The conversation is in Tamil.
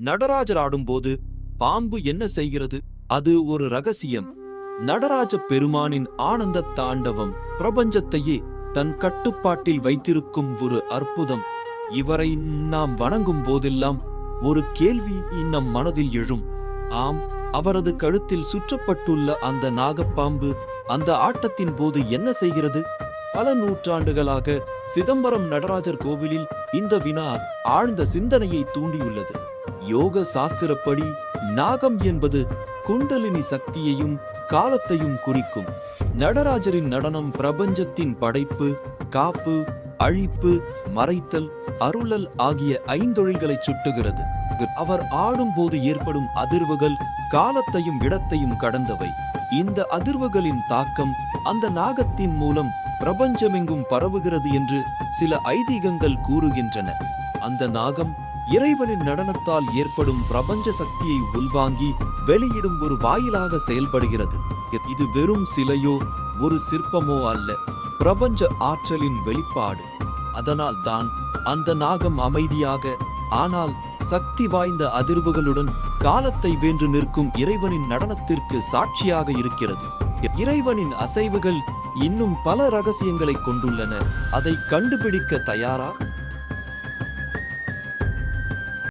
நடராஜர் ஆடும்போது பாம்பு என்ன செய்கிறது? அது ஒரு ரகசியம். நடராஜ பெருமானின் ஆனந்த தாண்டவம் பிரபஞ்சத்தையே தன் கட்டுப்பாட்டில் வைத்திருக்கும் ஒரு அற்புதம். இவரை நாம் வணங்கும் போதெல்லாம் ஒரு கேள்வி நம் மனதில் எழும். ஆம் அவரது கழுத்தில் சுற்றப்பட்டுள்ள அந்த நாகப்பாம்பு அந்த ஆட்டத்தின் போது என்ன செய்கிறது? பல நூற்றாண்டுகளாக சிதம்பரம் நடராஜர் கோவிலில் இந்த வினா ஆழ்ந்த சிந்தனையை தூண்டியுள்ளது. யோக சாஸ்திரப்படி நாகம் என்பது குண்டலினி சக்தியையும் காலத்தையும் குறிக்கும். நடராஜரின் நடனம் பிரபஞ்சத்தின் படைப்பு காப்பு அழிப்பு மறைத்தல் அருளல் ஆகிய ஐந்தொழில்களை சுட்டுகிறது. அவர் ஆடும்போது ஏற்படும் அதிர்வுகள் காலத்தையும் இடத்தையும் கடந்தவை. இந்த அதிர்வுகளின் தாக்கம் அந்த நாகத்தின் மூலம் பிரபஞ்சமெங்கும் பரவுகிறது என்று சில ஐதீகங்கள் கூறுகின்றன. அந்த நாகம் இறைவனின் நடனத்தால் ஏற்படும் பிரபஞ்ச சக்தியை உள்வாங்கி வெளியிடும் ஒரு வாயிலாக செயல்படுகிறது. இது வெறும் சிலையோ ஒரு சிற்பமோ அல்ல பிரபஞ்ச ஆற்றலின் வெளிப்பாடு. அதனால் தான் அந்த நாகம் அமைதியாக ஆனால் சக்தி வாய்ந்த அதிர்வுகளுடன் காலத்தை வென்று நிற்கும் இறைவனின் நடனத்திற்கு சாட்சியாக இருக்கிறது. இறைவனின் அசைவுகள் இன்னும் பல ரகசியங்களை கொண்டுள்ளன. அதை கண்டுபிடிக்க தயாரா?